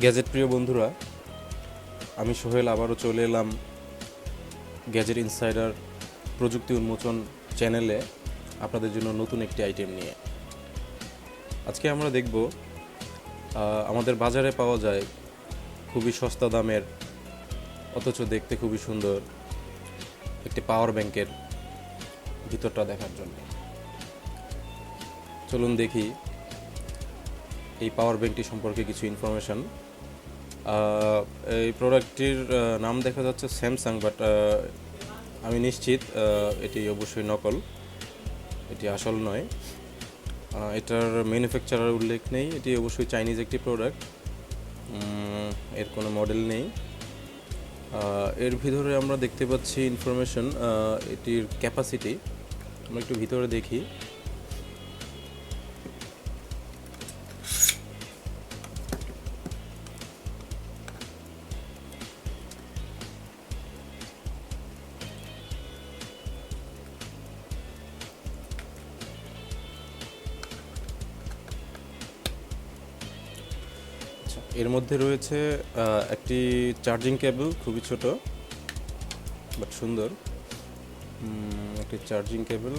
Gadget প্রিয় বন্ধুরা, আমি সোহেল আবারও চলে এলাম গ্যাজেট ইনসাইডার প্রযুক্তি উন্মোচন চ্যানেলে আপনাদের জন্য নতুন একটি আইটেম নিয়ে। আজকে আমরা দেখব আমাদের বাজারে পাওয়া যায় খুবই সস্তা দামের, অথচ দেখতে খুবই সুন্দর একটি পাওয়ার ব্যাংকের ভিতরটা দেখার জন্য। চলুন দেখি এই পাওয়ার ব্যাংকটি সম্পর্কে কিছু ইনফরমেশন এই প্রোডাক্টটির নাম দেখা যাচ্ছে স্যামসাং বাট আমি নিশ্চিত এটি অবশ্যই নকল। এটি আসল নয়। এটার ম্যানুফ্যাকচারার উল্লেখ নেই। এটি অবশ্যই চাইনিজ একটি প্রোডাক্টের কোনো মডেল নেই। এর ভিতরে আমরা দেখতে পাচ্ছি ইনফরমেশন এটির ক্যাপাসিটি আমরা একটু ভিতরে দেখি। আচ্ছা, এর মধ্যে রয়েছে একটি চার্জিং কেবল খুবই ছোট বাট সুন্দর। একটি চার্জিং কেবল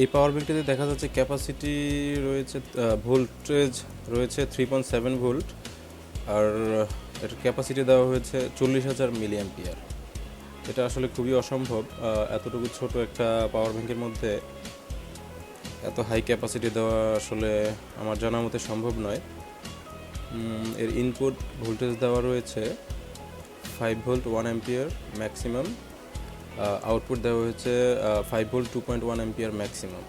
এই পাওয়ার ব্যাংকটিতে দেখা যাচ্ছে ক্যাপাসিটি রয়েছে ভোল্টেজ রয়েছে থ্রি পয়েন্ট সেভেন ভোল্ট আর এর ক্যাপাসিটি দেওয়া হয়েছে চল্লিশ হাজার মিলি এটা আসলে খুবই অসম্ভব এতটুকু ছোট একটা পাওয়ার ব্যাংকের মধ্যে। এত হাই ক্যাপাসিটি দেওয়া আসলে আমার জানা মতে সম্ভব নয়। এর ইনপুট ভোল্টেজ দেওয়া রয়েছে five volt one ampere maximum output দেওয়া হয়েছে five volt two point one ampere maximum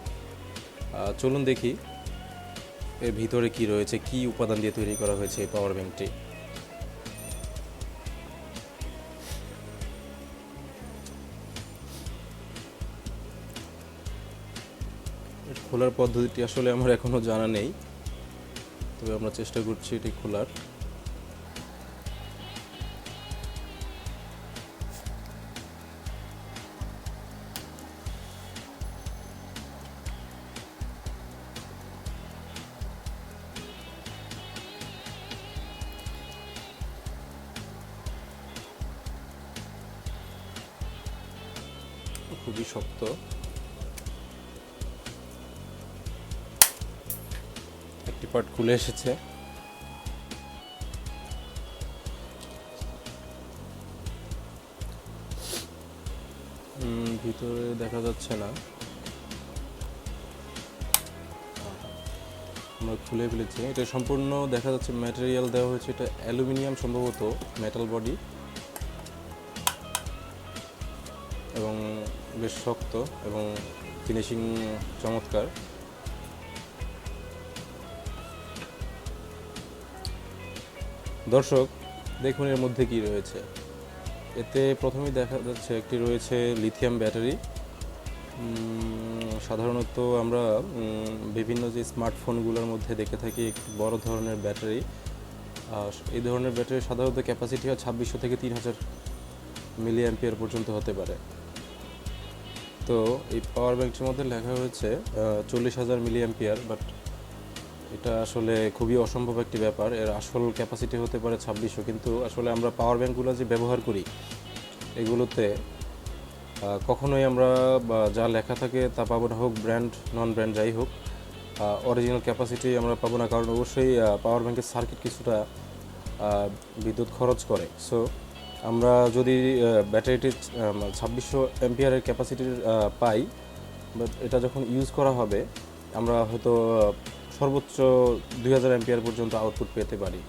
চলুন দেখি এর ভিতরে কি রয়েছে, কি উপাদান দিয়ে তৈরি করা হয়েছে এই পাওয়ার ব্যাংকটি খোলার পদ্ধতিটি আসলে আমার এখনও জানা নেই। তবে আমরা চেষ্টা করছি এটি খোলার। খুবই শক্ত। একটি পার্ট খুলে এসেছে। ভিতরে দেখা যাচ্ছে না। আমরা খুলে ফেলেছি। এটা সম্পূর্ণ দেখা যাচ্ছে ম্যাটেরিয়াল দেওয়া হয়েছে। এটা অ্যালুমিনিয়াম সম্ভবত মেটাল বডি এবং বেশ শক্ত এবং ফিনিশিং চমৎকার। দর্শক, দেখুন এর মধ্যে কি রয়েছে। এতে প্রথমেই দেখা যাচ্ছে একটি রয়েছে লিথিয়াম ব্যাটারি। সাধারণত আমরা বিভিন্ন যে স্মার্টফোনগুলোর মধ্যে দেখে থাকি একটি বড় ধরনের ব্যাটারি। এই ধরনের ব্যাটারি সাধারণত ক্যাপাসিটি হয় ছাব্বিশশো থেকে তিন হাজার মিলি অ্যাম্পিয়ার পর্যন্ত হতে পারে। তো এই পাওয়ার ব্যাংকটির মধ্যে লেখা হয়েছে চল্লিশ হাজার মিলি অ্যাম্পিয়ার বাট এটা আসলে খুবই অসম্ভব একটি ব্যাপার। এর আসল ক্যাপাসিটি হতে পারে ছাব্বিশশো, কিন্তু আসলে আমরা পাওয়ার ব্যাঙ্কগুলো যে ব্যবহার করি, এগুলোতে কখনোই আমরা যা লেখা থাকে তা পাবো না, হোক ব্র্যান্ড নন ব্র্যান্ড যাই হোক অরিজিনাল ক্যাপাসিটি আমরা পাবো না, কারণ অবশ্যই পাওয়ার ব্যাঙ্কের সার্কিট কিছুটা বিদ্যুৎ খরচ করে। সো আমরা যদি ব্যাটারিটি ছাব্বিশশো এমপিআরের ক্যাপাসিটির পাই বাট এটা যখন ইউজ করা হবে, আমরা হয়তো সর্বোচ্চ দুই হাজার এমপিআর পর্যন্ত আউটপুট পেতে পারি।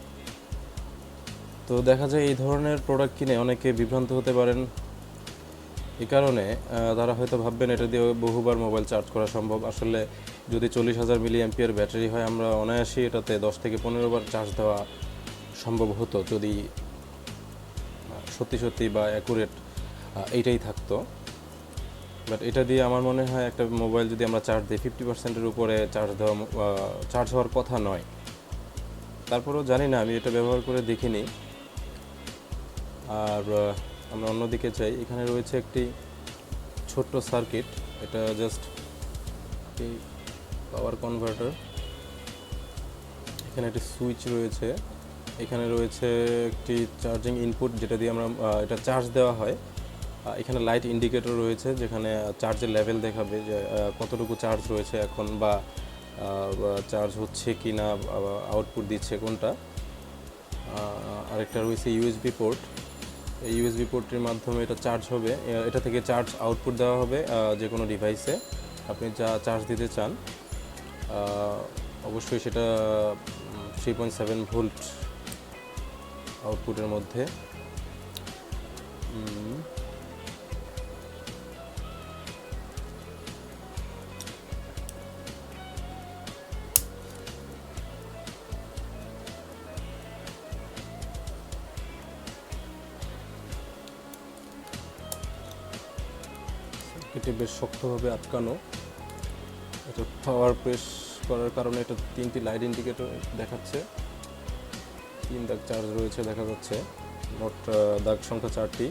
তো দেখা যায় এই ধরনের প্রোডাক্ট কিনে অনেকে বিভ্রান্ত হতে পারেন। এই কারণে তারা হয়তো ভাববেন এটা দিয়ে বহুবার মোবাইল চার্জ করা সম্ভব। আসলে যদি চল্লিশ হাজার মিলি অ্যাম্পিয়ার ব্যাটারি হয়, আমরা অনায়াসেই এটাতে দশ থেকে পনেরো বার চার্জ দেওয়া সম্ভব হতো, যদি সত্যি সত্যি বা অ্যাকুরেট এইটাই থাকতো। বাট এটা দিয়ে আমার মনে হয় একটা মোবাইল যদি আমরা চার্জ দিই ফিফটি পার্সেন্টের উপরে চার্জ দেওয়া চার্জ হওয়ার কথা নয়। তারপরেও জানি না, আমি এটা ব্যবহার করে দেখিনি। আর আমরা অন্যদিকে চাই এখানে রয়েছে একটি ছোট্ট সার্কিট এটা জাস্ট একটি পাওয়ার কনভার্টার এখানে একটি সুইচ রয়েছে। এখানে রয়েছে একটি চার্জিং ইনপুট যেটা দিয়ে আমরা এটা চার্জ দেওয়া হয়। এখানে লাইট ইন্ডিকেটর রয়েছে, যেখানে চার্জের লেভেল দেখাবে যে কতটুকু চার্জ রয়েছে এখন বা চার্জ হচ্ছে কি না আউটপুট দিচ্ছে কোনটা। আরেকটা রয়েছে ইউএসবি পোর্ট এই ইউএসবি পোর্টের মাধ্যমে এটা চার্জ হবে। এটা থেকে চার্জ আউটপুট দেওয়া হবে যে কোনো ডিভাইসে আপনি যা চার্জ দিতে চান অবশ্যই সেটা থ্রি পয়েন্ট সেভেন ভোল্ট আউটপুটের মধ্যে। এটি বেশ শক্তভাবে আটকানো। এটা পাওয়ার প্রেস করার কারণে এটা তিনটি লাইট ইন্ডিকেটর দেখাচ্ছে। তিন দাগ চার্জ রয়েছে, দেখা যাচ্ছে। মোট দাগ সংখ্যা চারটি।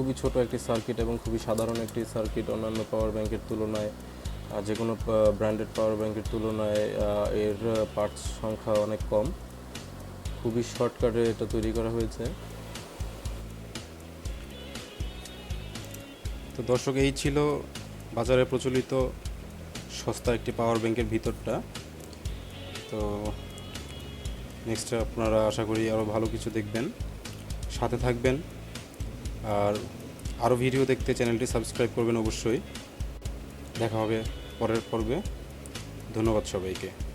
খুবই ছোট একটি সার্কিট এবং খুবই সাধারণ একটি সার্কিট অন্যান্য পাওয়ার ব্যাংকের তুলনায় যে কোনো ব্র্যান্ডেড পাওয়ার ব্যাংকের তুলনায় এর পার্টস সংখ্যা অনেক কম। খুবই শর্টকাটে এটা তৈরি করা হয়েছে। তো দর্শক, এই ছিল বাজারে প্রচলিত সস্তা একটি পাওয়ার ব্যাংকের ভিতরটা। তো নেক্সট আপনারা আশা করি আরও ভালো কিছু দেখবেন। সাথে থাকবেন। আর আরও ভিডিও দেখতে চ্যানেলটি সাবস্ক্রাইব করবেন অবশ্যই। দেখা হবে পরের পর্বে। ধন্যবাদ সবাইকে।